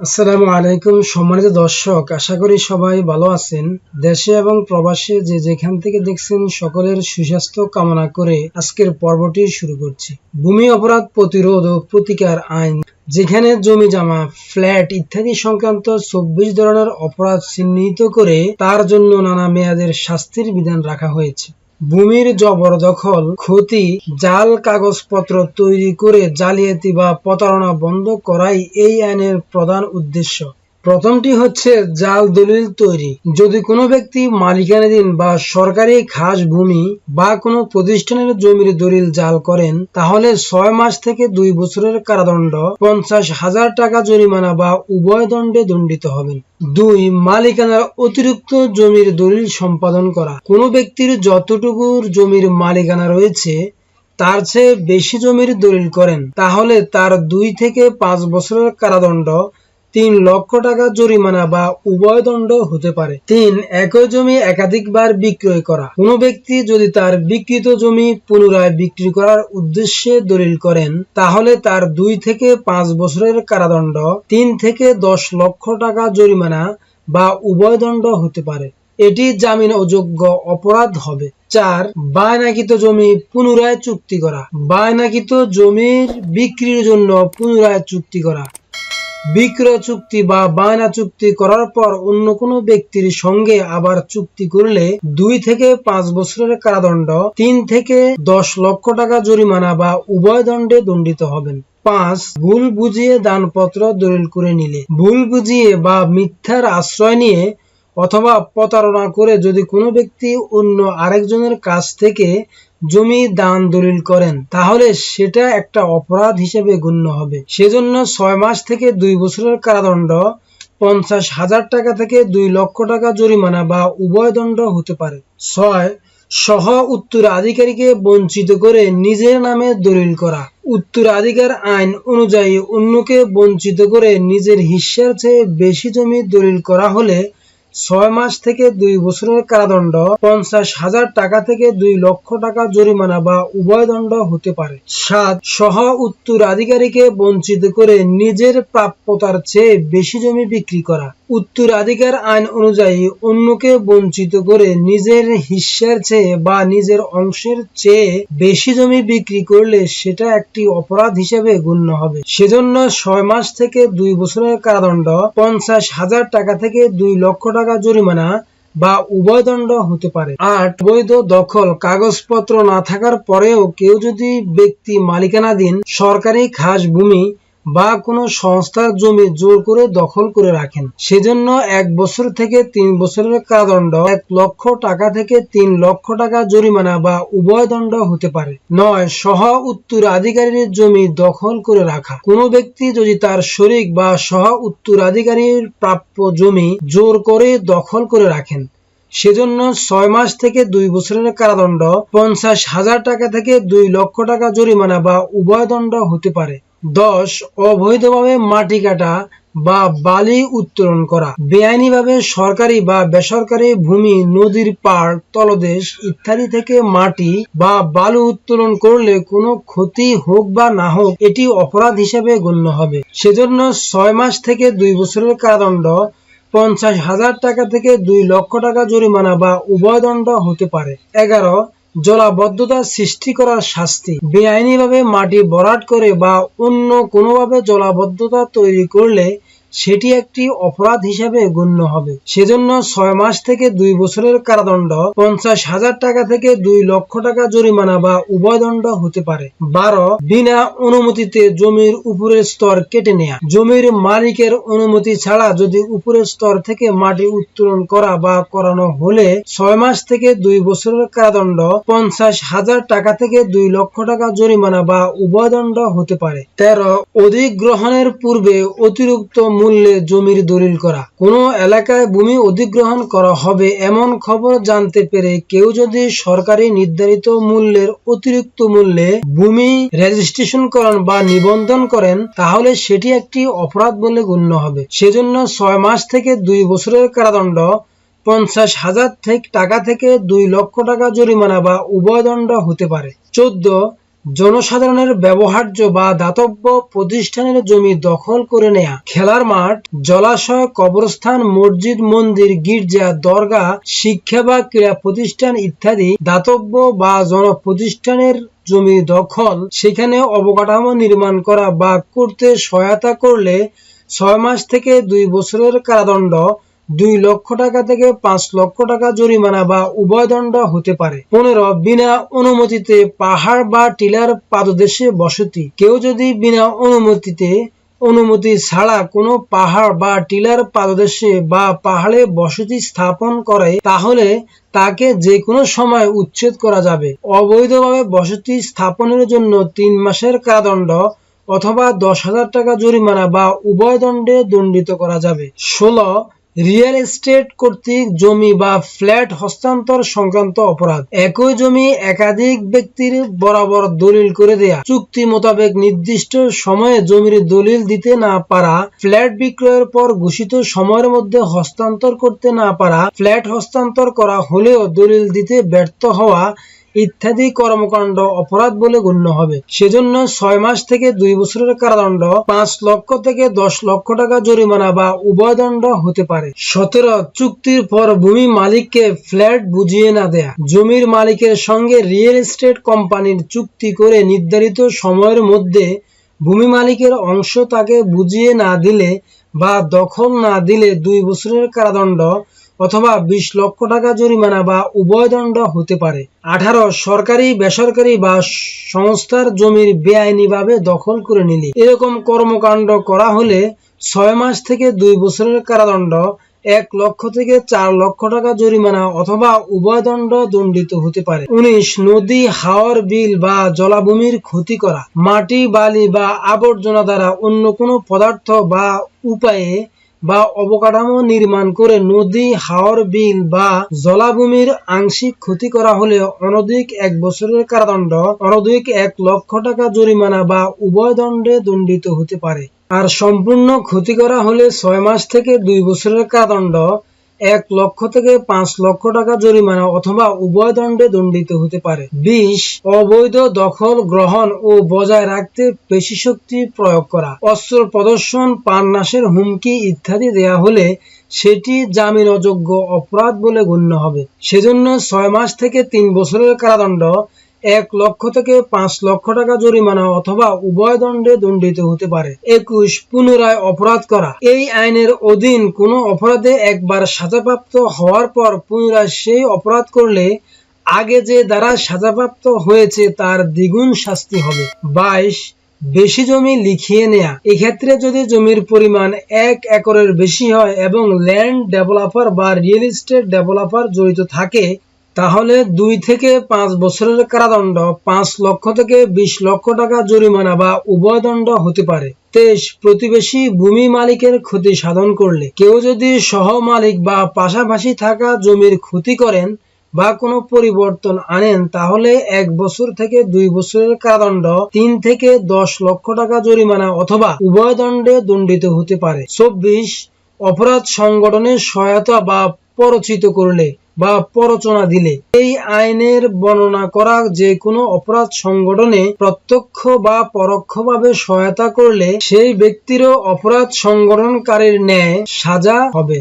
আসসালামু আলাইকুম সম্মানিত দর্শক, আশা করি সবাই ভালো আছেন। দেশে এবং প্রবাসে যে যেখান থেকে দেখছেন সকলের সুস্বাস্থ্য কামনা করে আজকের পর্বটি শুরু করছি। ভূমি অপরাধ প্রতিরোধ ও প্রতিকার আইন, যেখানে জমি জমা, ফ্ল্যাট ইত্যাদি সংক্রান্ত চব্বিশ ধরনের অপরাধ চিহ্নিত করে তার জন্য নানা মেয়াদের শাস্তির বিধান রাখা হয়েছে। ভূমির জবরদখল, ক্ষতি, জাল কাগজপত্র তৈরি করে জালিয়াতি বা প্রতারণা বন্ধ করাই এই আইনের প্রধান উদ্দেশ্য। প্রথমটি হচ্ছে জাল দলিল তৈরি। যদি কোনো ব্যক্তি মালিকানাধীন বা সরকারি খাস ভূমি বা কোনো প্রতিষ্ঠানের জমির দলিল জাল করেন, তাহলে ছয় মাস থেকে দুই বছরের কারাদণ্ড, পঞ্চাশ হাজার টাকা জরিমানা বা উভয় দণ্ডে দণ্ডিত হবেন। দুই, মালিকানার অতিরিক্ত জমির দলিল সম্পাদন করা। কোনো ব্যক্তির যতটুকুর জমির মালিকানা রয়েছে, তার চেয়ে বেশি জমির দলিল করেন, তাহলে তার দুই থেকে পাঁচ বছরের কারাদণ্ড তিন লক্ষ টাকা জরিমানা বা উভয় দণ্ড হতে পারে। তিন, একই জমি একাধিকবার বিক্রয় করা। কোনো ব্যক্তি যদি তার বিকৃত জমি পুনরায় বিক্রি করার উদ্দেশ্যে দলিল করেন, তাহলে তার দুই থেকে পাঁচ বছরের কারাদণ্ড, তিন থেকে দশ লক্ষ টাকা জরিমানা বা উভয় দণ্ড হতে পারে। এটি জামিন অযোগ্য অপরাধ হবে। চার, বায়নাকৃত জমি পুনরায় চুক্তি করা। বায়নাকৃত জমির বিক্রির জন্য পুনরায় চুক্তি করা। বিক্রয় চুক্তি বা বায়না চুক্তি করার পর অন্য কোনো ব্যক্তির সঙ্গে আবার চুক্তি করলে দুই থেকে পাঁচ বছরের কারাদণ্ড, তিন থেকে দশ লক্ষ টাকা জরিমানা বা উভয় দণ্ডে দণ্ডিত হবেন। পাঁচ, ভুল বুঝিয়ে দানপত্র দলিল করে নিলে। ভুল বুঝিয়ে বা মিথ্যার আশ্রয় নিয়ে অথবা প্রতারণা করে যদি কোনো ব্যক্তি অন্য আরেকজনের কাছ থেকে জমি দান দলিল করেন, তাহলে সেটা একটা অপরাধ হিসেবে গণ্য হবে। সেজন্য ছয় মাস থেকে দুই বছরের কারাদণ্ড, পঞ্চাশ হাজার টাকা থেকে দুই লক্ষ টাকা জরিমানা বা উভয় দণ্ড হতে পারে। ছয়, সহ উত্তরাধিকারীকে বঞ্চিত করে নিজের নামে দলিল করা। উত্তরাধিকার আইন অনুযায়ী অন্যকে বঞ্চিত করে নিজের হিস্যার চেয়ে বেশি জমি দলিল করা হলে ছয় মাস থেকে দুই বছরের কারাদণ্ড, পঞ্চাশ হাজার টাকা থেকে দুই লক্ষ টাকা জরিমানা বা উভয় দণ্ড হতে পারে। সাত, সহ উত্তরাধিকারীকে বঞ্চিত করে নিজের প্রাপ্যতার চেয়ে বেশি জমি বিক্রি করা। উত্তরাধিকার আইন অনুযায়ী অন্যকে বঞ্চিত করে নিজের হিস্যার চেয়ে বা নিজের অংশের চেয়ে বেশি জমি বিক্রি করলে সেটা একটি অপরাধ হিসেবে গণ্য হবে। সেজন্য ছয় মাস থেকে দুই বছরের কারাদণ্ড, পঞ্চাশ হাজার টাকা থেকে দুই লক্ষ টাকা জরিমানা বা উভয় দণ্ড হতে পারে। আট, বৈধ দখল, কাগজপত্র না থাকার পরেও কেউ যদি ব্যক্তি মালিকানাধীন সরকারি খাস ভূমি বা কোনো সংস্থার জমি জোর করে দখল করে রাখেন। সেজন্য এক বছর থেকে তিন বছরের কারাদণ্ড, এক লক্ষ টাকা থেকে তিন লক্ষ টাকা জরিমানা বা উভয় দণ্ড হতে পারে। নয়, সহ উত্তরাধিকারীর জমি দখল করে রাখা। কোনো ব্যক্তি যদি তার শরিক বা সহ উত্তরাধিকারীর প্রাপ্য জমি জোর করে দখল করে রাখেন, সেজন্য ছয় মাস থেকে দুই বছরের কারাদণ্ড, পঞ্চাশ হাজার টাকা থেকে দুই লক্ষ টাকা জরিমানা বা উভয় দণ্ড হতে পারে। দশ, অবৈধভাবে মাটি কাটা বা বালি উত্তোলন করা, বেআইনিভাবে সরকারি বা বেসরকারি ভূমি, নদীর পাড়, তলদেশ ইত্যাদি থেকে মাটি বা বালু উত্তোলন করলে কোনো ক্ষতি হোক বা না হোক, এটি অপরাধ হিসেবে গণ্য হবে। সেজন্য ছয় মাস থেকে দুই বছরের কারাদণ্ড, পঞ্চাশ হাজার টাকা থেকে দুই লক্ষ টাকা জরিমানা বা উভয় দণ্ড হতে পারে। এগারো জলাবদ্ধতা সৃষ্টি করার শাস্তি। বেআইনিভাবে মাটি ভরাট করে বা অন্য কোনোভাবে জলাবদ্ধতা তৈরি করলে সেটি একটি অপরাধ হিসেবে গণ্য হবে। সেজন্য ছয় মাস থেকে দুই বছরের কারাদণ্ড, পঞ্চাশ হাজার টাকা থেকে দুই লক্ষ টাকা জরিমানা বা উভয় দণ্ড হতে পারে। বারো, বিনা অনুমতিতে জমির উপরের স্তর কেটে নেয়া। জমির মালিকের অনুমতি ছাড়া যদি উপরের স্তর থেকে মাটি উত্তোলন করা বা করানো হলে ছয় মাস থেকে দুই বছরের কারাদণ্ড, পঞ্চাশ হাজার টাকা থেকে দুই লক্ষ টাকা জরিমানা বা উভয় দণ্ড হতে পারে। তেরো, অধিগ্রহণের পূর্বে অতিরিক্ত মূল্যে জমির দলিল করা। কোনো এলাকায় ভূমি অধিগ্রহণ করা হবে এমন খবর জানতে পেরে কেউ যদি সরকারি নির্ধারিত মূল্যের অতিরিক্ত মূল্যে ভূমি রেজিস্ট্রেশন করেন বা নিবন্ধন করেন, তাহলে সেটি একটি অপরাধ বলে গণ্য হবে। সেজন্য ছয় মাস থেকে দুই বছরের কারাদণ্ড, পঞ্চাশ হাজার থেকে টাকা থেকে দুই লক্ষ টাকা জরিমানা বা উভয় দণ্ড হতে পারে। চোদ্দ জনসাধারণের ব্যবহার্য বা দাতব্য প্রতিষ্ঠানের জমি দখল করে নেয়া, খেলার মাঠ, জলাশয়, কবরস্থান, মসজিদ, মন্দির, গির্জা দরগা শিক্ষা বা ক্রীড়া প্রতিষ্ঠান ইত্যাদি দাতব্য বা জনপ্রতিষ্ঠানের জমি দখল। সেখানে অবকাঠামো নির্মাণ করা বা করতে সহায়তা করলে ছয় মাস থেকে দুই বছরের কারাদণ্ড দুই লক্ষ টাকা থেকে পাঁচ লক্ষ টাকা জরিমানা বা উভয় দণ্ড হতে পারে। পনেরো, বিনা অনুমতিতে পাহাড় বা টিলার পাদদেশে বসতি। কেউ যদি বিনা অনুমতিতে, অনুমতি ছাড়া কোনো পাহাড় বা টিলার পাদদেশে বা পাহাড়ে বসতি স্থাপন করে, তাহলে তাকে যে কোনো সময় উচ্ছেদ করা যাবে। অবৈধভাবে বসতি স্থাপনের জন্য তিন মাসের কারাদণ্ড অথবা দশ হাজার টাকা জরিমানা বা উভয় দণ্ডে দণ্ডিত করা যাবে। ষোলো রিয়েল এস্টেট কর্তৃক জমি বা ফ্ল্যাট হস্তান্তর সংক্রান্ত অপরাধ। একই জমি একাধিক ব্যক্তির বরাবর দলিল করে দেয়া। চুক্তি মোতাবেক নির্দিষ্ট সময়ে জমির দলিল দিতে না পারা, ফ্ল্যাট বিক্রয়ের পর ঘোষিত সময়ের মধ্যে হস্তান্তর করতে না পারা, ফ্ল্যাট হস্তান্তর করা হলেও দলিল দিতে ব্যর্থ হওয়া ইত্যাদি কর্মকাণ্ড অপরাধ বলে গণ্য হবে। সেজন্য ছয় মাস থেকে দুই বছরের কারাদণ্ড, পাঁচ লক্ষ থেকে দশ লক্ষ টাকা জরিমানা বা উভয় দণ্ড হতে পারে। সতেরো, চুক্তির পর ভূমি মালিককে ফ্ল্যাট বুঝিয়ে না দেয়া। জমির মালিকের সঙ্গে রিয়েল এস্টেট কোম্পানির চুক্তি করে নির্ধারিত সময়ের মধ্যে ভূমি মালিকের অংশ তাকে বুঝিয়ে না দিলে বা দখল না দিলে দুই বছরের কারাদণ্ড অথবা বিশ লক্ষ টাকা জরিমানা বা উভয় দণ্ড হতে পারে। আঠারো, সরকারি, বেসরকারি বা সংস্থার জমির বেআইনিভাবে দখল করে নিলে। এরকম কর্মকাণ্ড করা হলে ছয় মাস থেকে দুই বছরের কারাদণ্ড, এক লক্ষ থেকে চার লক্ষ টাকা জরিমানা অথবা উভয় দণ্ড দণ্ডিত হতে পারে। উনিশ, নদী, হাওর, বিল বা জলাভূমির ক্ষতি করা। মাটি, বালি বা আবর্জনা দ্বারা অন্য কোনো পদার্থ বা উপায়ে বা অবকাঠামো নির্মাণ করে নদী, হাওর, বিল বা জলাভূমির আংশিক ক্ষতি করা হলে অনধিক এক বছরের কারাদণ্ড, অনধিক এক লক্ষ টাকা জরিমানা বা উভয় দণ্ডে দণ্ডিত হতে পারে। আর সম্পূর্ণ ক্ষতি করা হলে ছয় মাস থেকে দুই বছরের কারাদণ্ড এক লক্ষ থেকে পাঁচ লক্ষ টাকা জরিমানা অথবা উভয় দণ্ডে দণ্ডিত হতে পারে। বিশ, অবৈধ দখল গ্রহণ ও বজায় রাখতে পেশি শক্তি প্রয়োগ করা। অস্ত্র প্রদর্শন পান্নাসের হুমকি ইত্যাদি দেয়া হলে সেটি জামিন অযোগ্য অপরাধ বলে গণ্য হবে। সেজন্য ছয় মাস থেকে তিন বছরের কারাদণ্ড এক লক্ষ থেকে পাঁচ লক্ষ টাকা জরিমানা অথবা উভয় দণ্ডে দণ্ডিত হতে পারে। একুশ, পুনরায় অপরাধ করা। এই আইনের অধীন কোনো অপরাধে একবার সাজাপ্রাপ্ত হওয়ার পর পুনরায় সেই অপরাধ করলে আগে যে দ্বারা সাজাপ্রাপ্ত হয়েছে তার দ্বিগুণ শাস্তি হবে। বাইশ, বেশি জমি লিখিয়ে নেয়া। এক্ষেত্রে যদি জমির পরিমাণ এক একরের বেশি হয় এবং ল্যান্ড ডেভেলপার বা রিয়েল এস্টেট ডেভেলপার জড়িত থাকে তাহলে দুই থেকে পাঁচ বছরের কারাদণ্ড পাঁচ লক্ষ থেকে বিশ লক্ষ টাকা জরিমানা বা উভয় দণ্ড হতে পারে। তেইশ, প্রতিবেশী ভূমি মালিকের ক্ষতি সাধন করলে। কেউ যদি সহ মালিক বা পাশাপাশি থাকা জমির ক্ষতি করেন বা কোনো পরিবর্তন আনেন, তাহলে এক বছর থেকে দুই বছরের কারাদণ্ড তিন থেকে দশ লক্ষ টাকা জরিমানা অথবা উভয় দণ্ডে দণ্ডিত হতে পারে। চব্বিশ, অপরাধ সংগঠনের সহায়তা বা পরচিত করলে বা প্ররোচনা দিলে। এই আইনের বর্ণনা করা যে কোনো অপরাধ সংগঠনে প্রত্যক্ষ বা পরোক্ষভাবে সহায়তা করলে সেই ব্যক্তিরও অপরাধ সংগঠনকারীর ন্যায় সাজা হবে।